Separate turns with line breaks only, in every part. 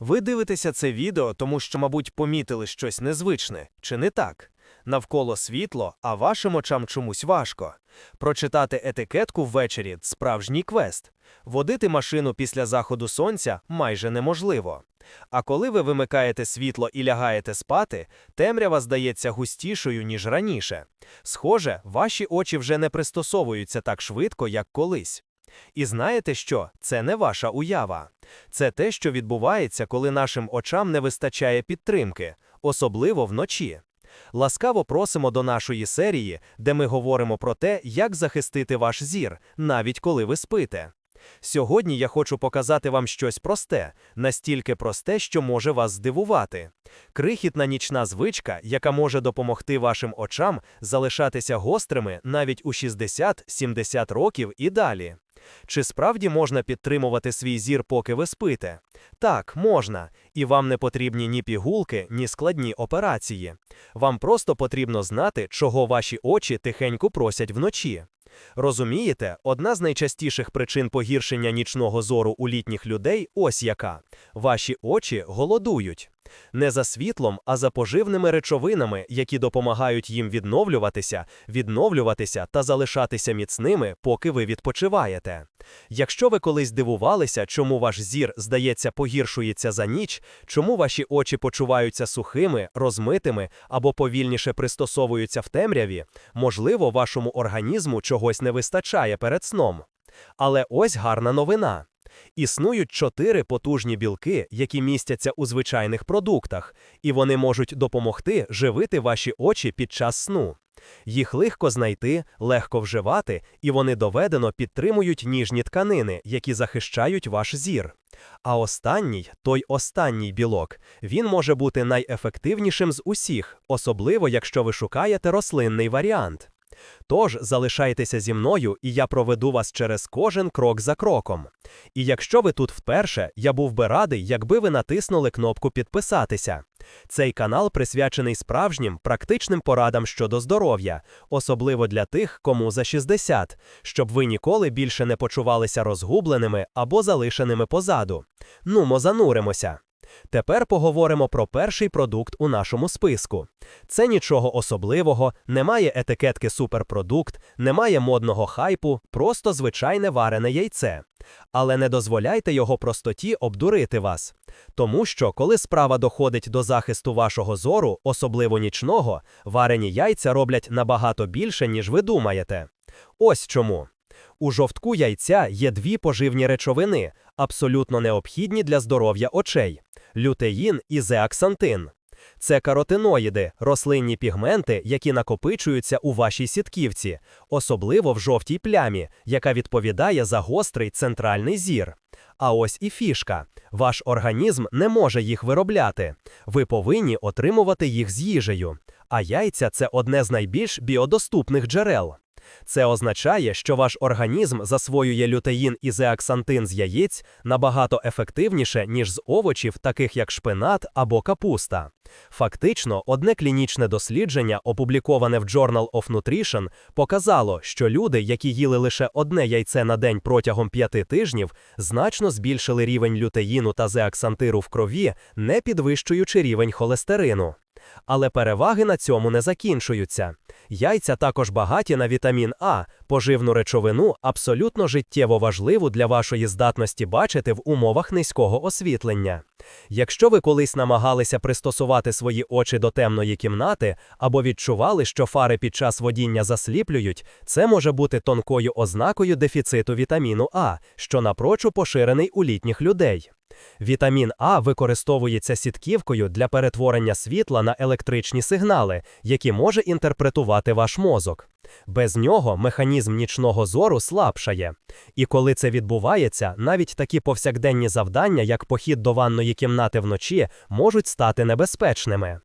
Ви дивитеся це відео, тому що, мабуть, помітили щось незвичне, чи не так? Навколо світло, а вашим очам чомусь важко. Прочитати етикетку ввечері справжній квест. Водити машину після заходу сонця майже неможливо. А коли ви вимикаєте світло і лягаєте спати, темрява здається густішою, ніж раніше. Схоже, ваші очі вже не пристосовуються так швидко, як колись. І знаєте що? Це не ваша уява. Це те, що відбувається, коли нашим очам не вистачає підтримки, особливо вночі. Ласкаво просимо до нашої серії, де ми говоримо про те, як захистити ваш зір, навіть коли ви спите. Сьогодні я хочу показати вам щось просте, настільки просте, що може вас здивувати. Крихітна нічна звичка, яка може допомогти вашим очам залишатися гострими навіть у 60-70 років і далі. Чи справді можна підтримувати свій зір, поки ви спите? Так, можна, і вам не потрібні ні пігулки, ні складні операції. Вам просто потрібно знати, чого ваші очі тихенько просять вночі. Розумієте, одна з найчастіших причин погіршення нічного зору у літніх людей ось яка: ваші очі голодують. Не за світлом, а за поживними речовинами, які допомагають їм відновлюватися, відновлюватися та залишатися міцними, поки ви відпочиваєте. Якщо ви колись дивувалися, чому ваш зір, здається, погіршується за ніч, чому ваші очі почуваються сухими, розмитими або повільніше пристосовуються в темряві, можливо, вашому організму чогось не вистачає перед сном. Але ось гарна новина. Існують чотири потужні білки, які містяться у звичайних продуктах, і вони можуть допомогти живити ваші очі під час сну. Їх легко знайти, легко вживати, і вони доведено підтримують ніжні тканини, які захищають ваш зір. А останній, той останній білок, він може бути найефективнішим з усіх, особливо якщо ви шукаєте рослинний варіант. Тож залишайтеся зі мною, і я проведу вас через кожен крок за кроком. І якщо ви тут вперше, я був би радий, якби ви натиснули кнопку підписатися. Цей канал присвячений справжнім практичним порадам щодо здоров'я, особливо для тих, кому за 60, щоб ви ніколи більше не почувалися розгубленими або залишеними позаду. Нумо зануримося. Тепер поговоримо про перший продукт у нашому списку. Це нічого особливого, немає етикетки суперпродукт, немає модного хайпу, просто звичайне варене яйце. Але не дозволяйте його простоті обдурити вас. Тому що, коли справа доходить до захисту вашого зору, особливо нічного, варені яйця роблять набагато більше, ніж ви думаєте. Ось чому. У жовтку яйця є дві поживні речовини, абсолютно необхідні для здоров'я очей лютеїн і зеаксантин. Це каротиноїди, рослинні пігменти, які накопичуються у вашій сітківці, особливо в жовтій плямі, яка відповідає за гострий центральний зір. А ось і фішка: ваш організм не може їх виробляти. Ви повинні отримувати їх з їжею. А яйця це одне з найбільш біодоступних джерел. Це означає, що ваш організм засвоює лютеїн і зеаксантин з яєць набагато ефективніше, ніж з овочів, таких як шпинат або капуста. Фактично, одне клінічне дослідження, опубліковане в Journal of Nutrition, показало, що люди, які їли лише одне яйце на день протягом п'яти тижнів, значно збільшили рівень лютеїну та зеаксантиру в крові, не підвищуючи рівень холестерину. Але переваги на цьому не закінчуються. Яйця також багаті на вітамін А, поживну речовину, абсолютно життєво важливу для вашої здатності бачити в умовах низького освітлення. Якщо ви колись намагалися пристосувати свої очі до темної кімнати або відчували, що фари під час водіння засліплюють, це може бути тонкою ознакою дефіциту вітаміну А, що напрочу поширений у літніх людей. Вітамін А використовується сітківкою для перетворення світла на електричні сигнали, які може інтерпретувати ваш мозок. Без нього механізм нічного зору слабшає. І коли це відбувається, навіть такі повсякденні завдання, як похід до ванної кімнати вночі, можуть стати небезпечними.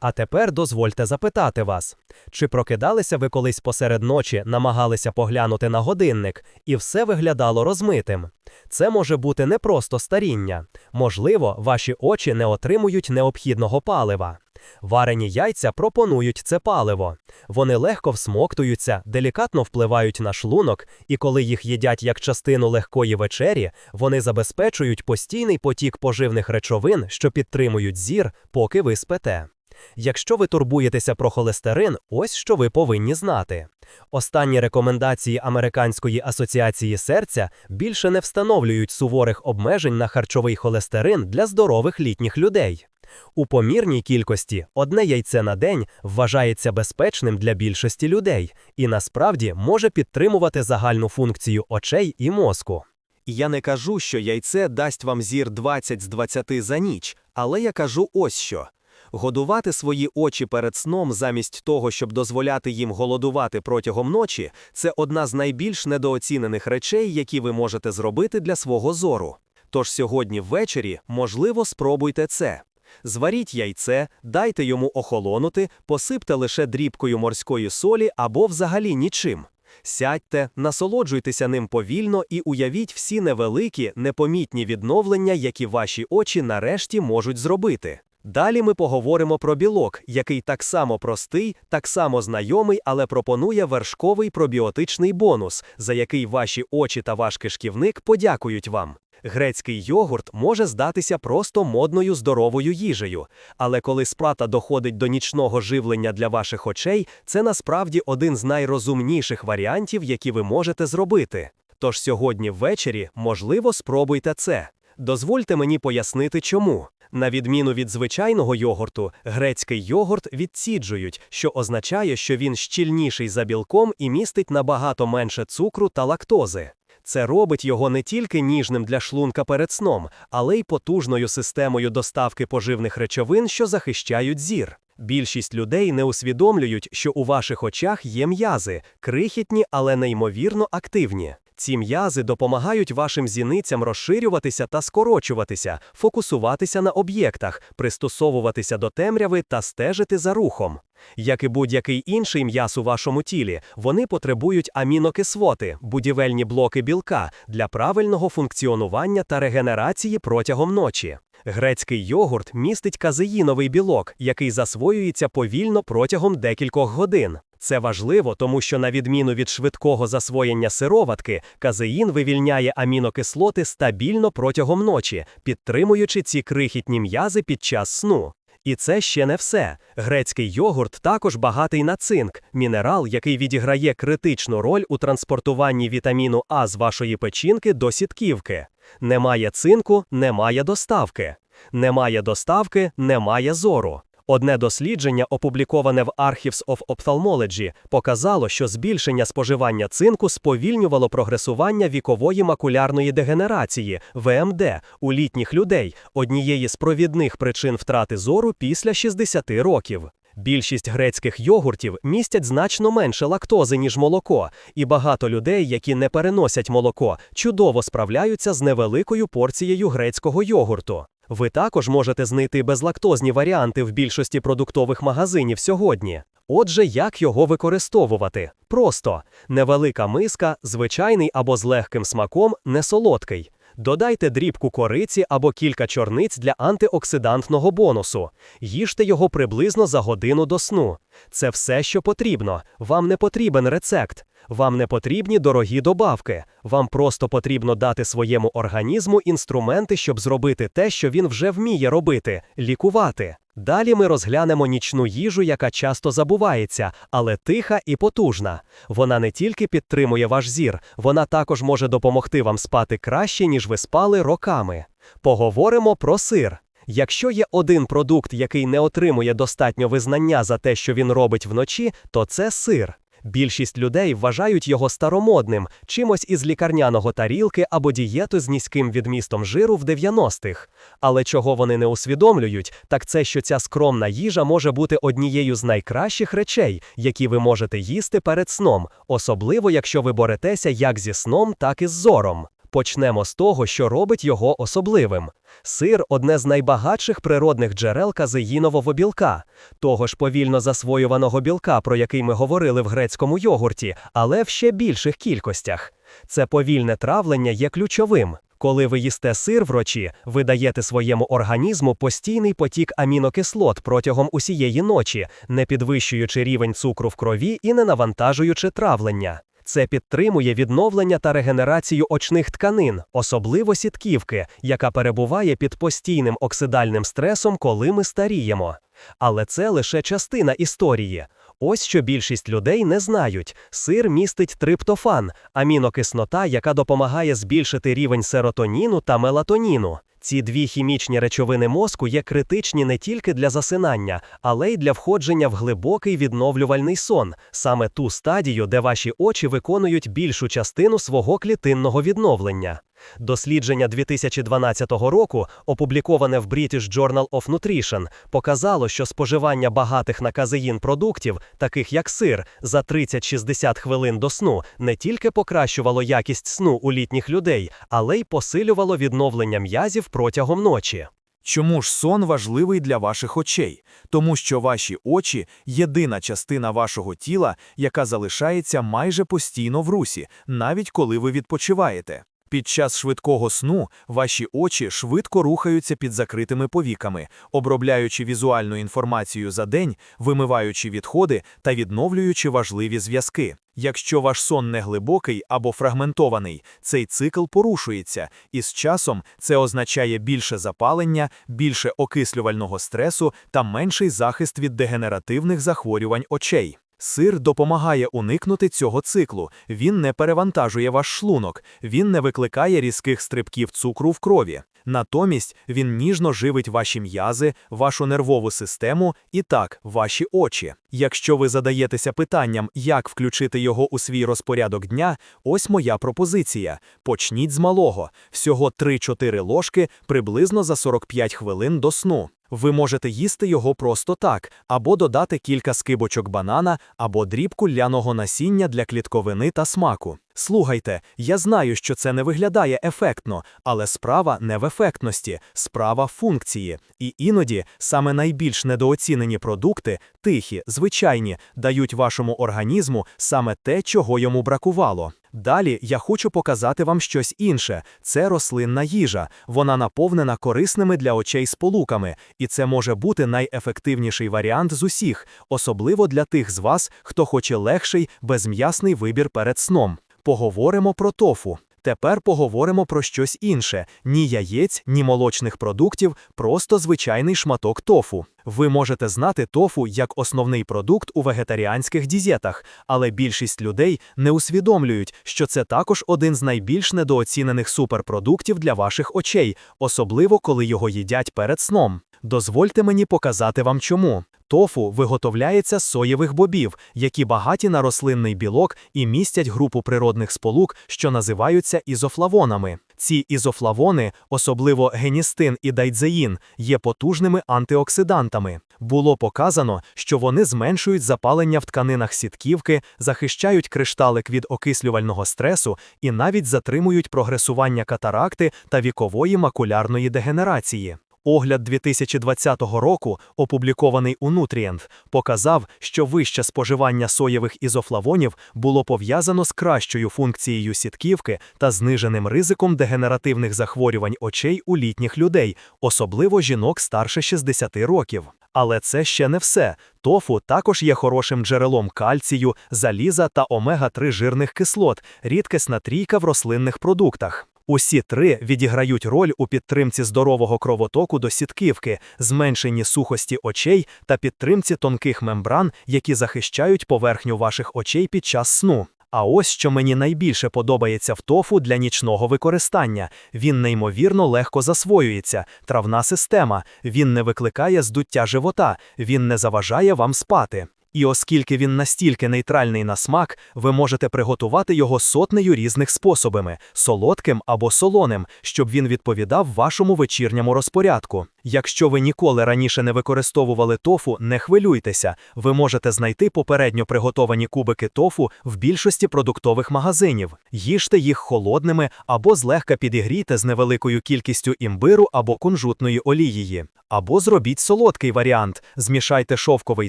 А тепер дозвольте запитати вас, чи прокидалися ви колись посеред ночі, намагалися поглянути на годинник, і все виглядало розмитим? Це може бути не просто старіння, можливо, ваші очі не отримують необхідного палива.
Варені яйця пропонують це паливо. Вони легко всмоктуються, делікатно впливають на шлунок, і коли їх їдять як частину легкої вечері, вони забезпечують постійний потік поживних речовин, що підтримують зір, поки ви спите. Якщо ви турбуєтеся про холестерин, ось що ви повинні знати. Останні рекомендації Американської асоціації серця більше не встановлюють суворих обмежень на харчовий холестерин для здорових літніх людей. У помірній кількості одне яйце на день вважається безпечним для більшості людей і насправді може підтримувати загальну функцію очей і мозку.
Я не кажу, що яйце дасть вам зір 20 з 20 за ніч, але я кажу ось що. Годувати свої очі перед сном замість того, щоб дозволяти їм голодувати протягом ночі, це одна з найбільш недооцінених речей, які ви можете зробити для свого зору. Тож сьогодні ввечері, можливо, спробуйте це. Зваріть яйце, дайте йому охолонути, посипте лише дрібкою морської солі або взагалі нічим. Сядьте, насолоджуйтеся ним повільно і уявіть всі невеликі, непомітні відновлення, які ваші очі нарешті можуть зробити. Далі ми поговоримо про білок, який так само простий, так само знайомий, але пропонує вершковий пробіотичний бонус, за який ваші очі та ваш кишківник подякують вам. Грецький йогурт може здатися просто модною здоровою їжею, але коли сплата доходить до нічного живлення для ваших очей, це насправді один з найрозумніших варіантів, які ви можете зробити. Тож сьогодні ввечері, можливо, спробуйте це. Дозвольте мені пояснити чому. На відміну від звичайного йогурту, грецький йогурт відсіджують, що означає, що він щільніший за білком і містить набагато менше цукру та лактози. Це робить його не тільки ніжним для шлунка перед сном, але й потужною системою доставки поживних речовин, що захищають зір. Більшість людей не усвідомлюють, що у ваших очах є м'язи, крихітні, але неймовірно активні. Ці м'язи допомагають вашим зіницям розширюватися та скорочуватися, фокусуватися на об'єктах, пристосовуватися до темряви та стежити за рухом. Як і будь-який інший м'яз у вашому тілі, вони потребують амінокислоти, будівельні блоки білка для правильного функціонування та регенерації протягом ночі. Грецький йогурт містить казеїновий білок, який засвоюється повільно протягом декількох годин. Це важливо, тому що, на відміну від швидкого засвоєння сироватки, казеїн вивільняє амінокислоти стабільно протягом ночі, підтримуючи ці крихітні м'язи під час сну. І це ще не все. Грецький йогурт також багатий на цинк, мінерал, який відіграє критичну роль у транспортуванні вітаміну А з вашої печінки до сітківки. Немає цинку, немає доставки. Немає доставки, немає зору. Одне дослідження, опубліковане в Archives of Ophthalmology, показало, що збільшення споживання цинку сповільнювало прогресування вікової макулярної дегенерації ВМД у літніх людей, однієї з провідних причин втрати зору після 60 років. Більшість грецьких йогуртів містять значно менше лактози, ніж молоко, і багато людей, які не переносять молоко, чудово справляються з невеликою порцією грецького йогурту. Ви також можете знайти безлактозні варіанти в більшості продуктових магазинів сьогодні. Отже, як його використовувати? Просто невелика миска, звичайний або з легким смаком, не солодкий. Додайте дрібку кориці або кілька чорниць для антиоксидантного бонусу. Їжте його приблизно за годину до сну. Це все, що потрібно. Вам не потрібен рецепт. Вам не потрібні дорогі добавки. Вам просто потрібно дати своєму організму інструменти, щоб зробити те, що він вже вміє робити лікувати. Далі ми розглянемо нічну їжу, яка часто забувається, але тиха і потужна. Вона не тільки підтримує ваш зір, вона також може допомогти вам спати краще, ніж ви спали роками. Поговоримо про сир. Якщо є один продукт, який не отримує достатньо визнання за те, що він робить вночі, то це сир. Більшість людей вважають його старомодним, чимось із лікарняного тарілки або дієту з низьким відмістом жиру в 90-х. Але чого вони не усвідомлюють, так це що ця скромна їжа може бути однією з найкращих речей, які ви можете їсти перед сном, особливо якщо ви боретеся як зі сном, так і з зором. Почнемо з того, що робить його особливим. Сир одне з найбагатших природних джерел казеїнового білка, того ж повільно засвоюваного білка, про який ми говорили в грецькому йогурті, але в ще більших кількостях. Це повільне травлення є ключовим.
Коли ви їсте сир врочі, ви даєте своєму організму постійний потік амінокислот протягом усієї ночі, не підвищуючи рівень цукру в крові і не навантажуючи травлення. Це підтримує відновлення та регенерацію очних тканин, особливо сітківки, яка перебуває під постійним оксидальним стресом, коли ми старіємо. Але це лише частина історії. Ось що більшість людей не знають: сир містить триптофан, амінокислота, яка допомагає збільшити рівень серотоніну та мелатоніну. Ці дві хімічні речовини мозку є критичні не тільки для засинання, але й для входження в глибокий відновлювальний сон, саме ту стадію, де ваші очі виконують більшу частину свого клітинного відновлення. Дослідження 2012 року, опубліковане в British Journal of Nutrition, показало, що споживання багатих на казеїн продуктів, таких як сир, за 30-60 хвилин до сну не тільки покращувало якість сну у літніх людей, але й посилювало відновлення м'язів протягом ночі.
Чому ж сон важливий для ваших очей? Тому що ваші очі єдина частина вашого тіла, яка залишається майже постійно в русі, навіть коли ви відпочиваєте. Під час швидкого сну ваші очі швидко рухаються під закритими повіками, обробляючи візуальну інформацію за день, вимиваючи відходи та відновлюючи важливі зв'язки. Якщо ваш сон не глибокий або фрагментований, цей цикл порушується, і з часом це означає більше запалення, більше окислювального стресу та менший захист від дегенеративних захворювань очей. Сир допомагає уникнути цього циклу, він не перевантажує ваш шлунок, він не викликає різких стрибків цукру в крові. Натомість він ніжно живить ваші м'язи, вашу нервову систему і так, ваші очі. Якщо ви задаєтеся питанням, як включити його у свій розпорядок дня, ось моя пропозиція. Почніть з малого, всього 3-4 ложки приблизно за 45 хвилин до сну. Ви можете їсти його просто так, або додати кілька скибочок банана, або дрібку ляного насіння для клітковини та смаку. Слухайте, я знаю, що це не виглядає ефектно, але справа не в ефектності, справа функції. І іноді саме найбільш недооцінені продукти, тихі, звичайні, дають вашому організму саме те, чого йому бракувало. Далі я хочу показати вам щось інше. Це рослинна їжа. Вона наповнена корисними для очей сполуками, і це може бути найефективніший варіант з усіх, особливо для тих з вас, хто хоче легший, безм'ясний вибір перед сном. Поговоримо про тофу. Тепер поговоримо про щось інше: ні яєць, ні молочних продуктів, просто звичайний шматок тофу. Ви можете знати тофу як основний продукт у вегетаріанських дієтах, але більшість людей не усвідомлюють, що це також один з найбільш недооцінених суперпродуктів для ваших очей, особливо коли його їдять перед сном. Дозвольте мені показати вам чому. Тофу виготовляється з соєвих бобів, які багаті на рослинний білок і містять групу природних сполук, що називаються ізофлавонами. Ці ізофлавони, особливо геністин і дайдзеїн, є потужними антиоксидантами. Було показано, що вони зменшують запалення в тканинах сітківки, захищають кришталик від окислювального стресу і навіть затримують прогресування катаракти та вікової макулярної дегенерації. Огляд 2020 року, опублікований у Nutrient, показав, що вище споживання соєвих ізофлавонів було пов'язано з кращою функцією сітківки та зниженим ризиком дегенеративних захворювань очей у літніх людей, особливо жінок старше 60 років. Але це ще не все. Тофу також є хорошим джерелом кальцію, заліза та омега-3 жирних кислот, рідкісна трійка в рослинних продуктах. Усі три відіграють роль у підтримці здорового кровотоку до сітківки, зменшенні сухості очей та підтримці тонких мембран, які захищають поверхню ваших очей під час сну. А ось що мені найбільше подобається в тофу для нічного використання. Він неймовірно легко засвоюється, травна система, він не викликає здуття живота, він не заважає вам спати. І оскільки він настільки нейтральний на смак, ви можете приготувати його сотнею різних способами солодким або солоним, щоб він відповідав вашому вечірньому розпорядку. Якщо ви ніколи раніше не використовували тофу, не хвилюйтеся, ви можете знайти попередньо приготовані кубики тофу в більшості продуктових магазинів. Їжте їх холодними або злегка підігрійте з невеликою кількістю імбиру або кунжутної олієї. Або зробіть солодкий варіант: змішайте шовковий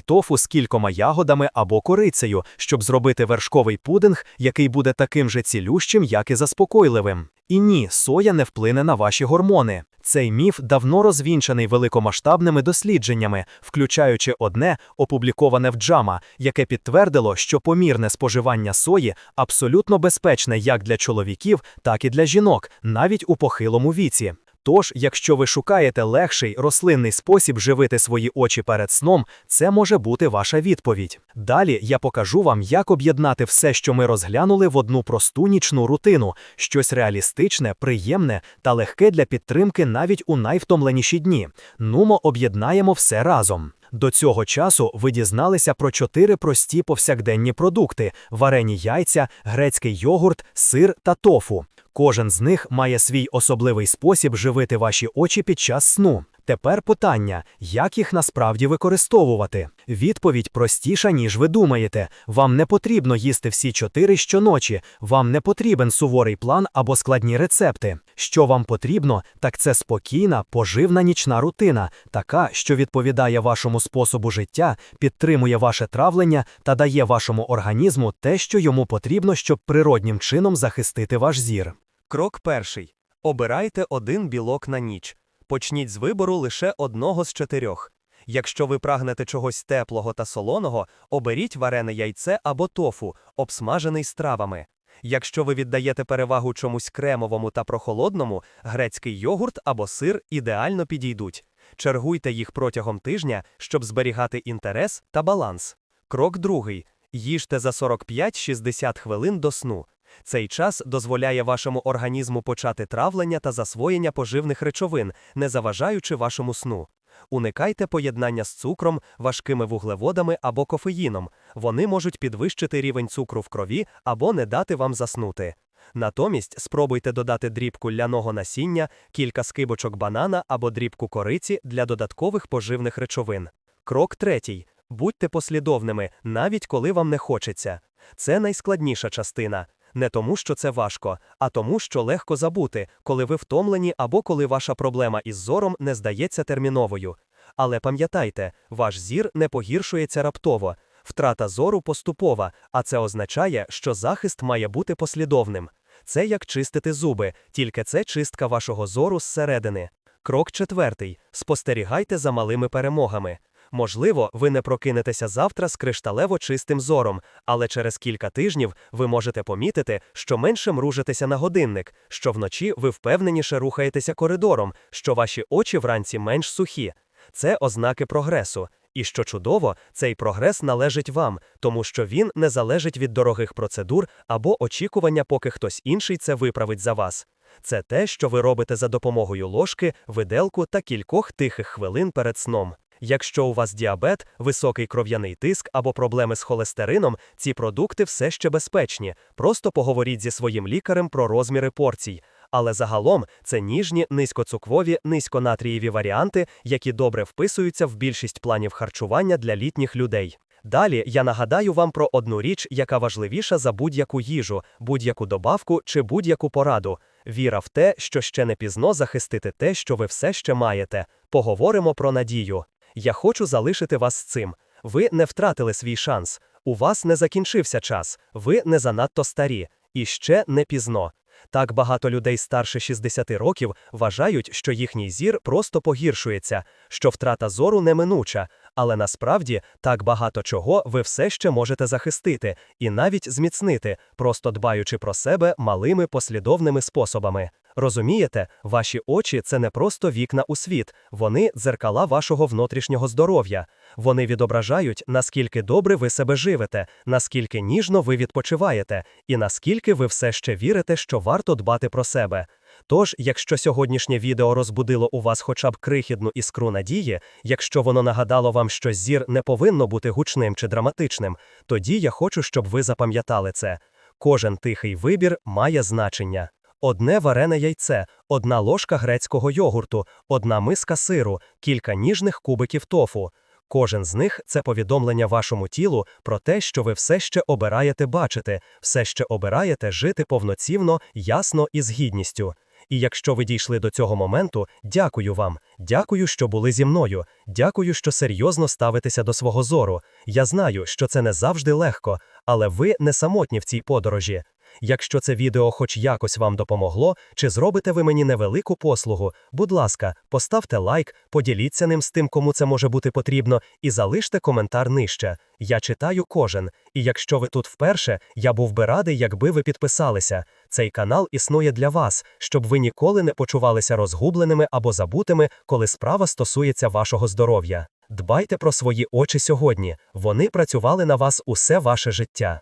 тофу з кількома ягодами або корицею, щоб зробити вершковий пудинг, який буде таким же цілющим, як і заспокойливим. І ні, соя не вплине на ваші гормони. Цей міф давно розвінчаний великомасштабними дослідженнями, включаючи одне, опубліковане в Джама, яке підтвердило, що помірне споживання сої абсолютно безпечне як для чоловіків, так і для жінок, навіть у похилому віці. Тож, якщо ви шукаєте легший рослинний спосіб живити свої очі перед сном, це може бути ваша відповідь. Далі я покажу вам, як об'єднати все, що ми розглянули в одну просту нічну рутину, щось реалістичне, приємне та легке для підтримки навіть у найвтомленіші дні. Нумо об'єднаємо все разом. До цього часу ви дізналися про чотири прості повсякденні продукти: варені яйця, грецький йогурт, сир та тофу. Кожен з них має свій особливий спосіб живити ваші очі під час сну. Тепер питання, як їх насправді використовувати? Відповідь простіша, ніж ви думаєте. Вам не потрібно їсти всі чотири щоночі, вам не потрібен суворий план або складні рецепти. Що вам потрібно, так це спокійна, поживна нічна рутина, така, що відповідає вашому способу життя, підтримує ваше травлення та дає вашому організму те, що йому потрібно, щоб природнім чином захистити ваш зір.
Крок перший. Обирайте один білок на ніч. Почніть з вибору лише одного з чотирьох. Якщо ви прагнете чогось теплого та солоного, оберіть варене яйце або тофу, обсмажений з травами. Якщо ви віддаєте перевагу чомусь кремовому та прохолодному, грецький йогурт або сир ідеально підійдуть. Чергуйте їх протягом тижня, щоб зберігати інтерес та баланс. Крок другий. Їжте за 45-60 хвилин до сну. Цей час дозволяє вашому організму почати травлення та засвоєння поживних речовин, не заважаючи вашому сну. Уникайте поєднання з цукром, важкими вуглеводами або кофеїном. Вони можуть підвищити рівень цукру в крові або не дати вам заснути. Натомість спробуйте додати дрібку ляного насіння, кілька скибочок банана або дрібку кориці для додаткових поживних речовин. Крок третій. Будьте послідовними, навіть коли вам не хочеться. Це найскладніша частина. Не тому, що це важко, а тому, що легко забути, коли ви втомлені або коли ваша проблема із зором не здається терміновою. Але пам'ятайте, ваш зір не погіршується раптово. Втрата зору поступова, а це означає, що захист має бути послідовним. Це як чистити зуби, тільки це чистка вашого зору зсередини. Крок четвертий. Спостерігайте за малими перемогами. Можливо, ви не прокинетеся завтра з кришталево чистим зором, але через кілька тижнів ви можете помітити, що менше мружитеся на годинник, що вночі ви впевненіше рухаєтеся коридором, що ваші очі вранці менш сухі. Це ознаки прогресу. І що чудово, цей прогрес належить вам, тому що він не залежить від дорогих процедур або очікування, поки хтось інший це виправить за вас. Це те, що ви робите за допомогою ложки, виделку та кількох тихих хвилин перед сном. Якщо у вас діабет, високий кров'яний тиск або проблеми з холестерином, ці продукти все ще безпечні. Просто поговоріть зі своїм лікарем про розміри порцій. Але загалом це ніжні, низькоцукрові, низьконатрієві варіанти, які добре вписуються в більшість планів харчування для літніх людей. Далі я нагадаю вам про одну річ, яка важливіша за будь-яку їжу, будь-яку добавку чи будь-яку пораду. Віра в те, що ще не пізно захистити те, що ви все ще маєте. Поговоримо про надію. Я хочу залишити вас з цим. Ви не втратили свій шанс. У вас не закінчився час, ви не занадто старі, і ще не пізно. Так багато людей старше 60 років вважають, що їхній зір просто погіршується, що втрата зору неминуча, але насправді так багато чого ви все ще можете захистити і навіть зміцнити, просто дбаючи про себе малими послідовними способами. Розумієте, ваші очі це не просто вікна у світ, вони дзеркала вашого внутрішнього здоров'я. Вони відображають, наскільки добре ви себе живете, наскільки ніжно ви відпочиваєте, і наскільки ви все ще вірите, що варто дбати про себе. Тож, якщо сьогоднішнє відео розбудило у вас хоча б крихідну іскру надії, якщо воно нагадало вам, що зір не повинно бути гучним чи драматичним, тоді я хочу, щоб ви запам'ятали це. Кожен тихий вибір має значення. Одне варене яйце, одна ложка грецького йогурту, одна миска сиру, кілька ніжних кубиків тофу. Кожен з них це повідомлення вашому тілу про те, що ви все ще обираєте бачити, все ще обираєте жити повноцінно, ясно і з гідністю. І якщо ви дійшли до цього моменту, дякую вам, дякую, що були зі мною, дякую, що серйозно ставитеся до свого зору. Я знаю, що це не завжди легко, але ви не самотні в цій подорожі.
Якщо це відео хоч якось вам допомогло, чи зробите ви мені невелику послугу, будь ласка, поставте лайк, поділіться ним з тим, кому це може бути потрібно, і залиште коментар нижче. Я читаю кожен. І якщо ви тут вперше, я був би радий, якби ви підписалися. Цей канал існує для вас, щоб ви ніколи не почувалися розгубленими або забутими, коли справа стосується вашого здоров'я. Дбайте про свої очі сьогодні. Вони працювали на вас усе ваше життя.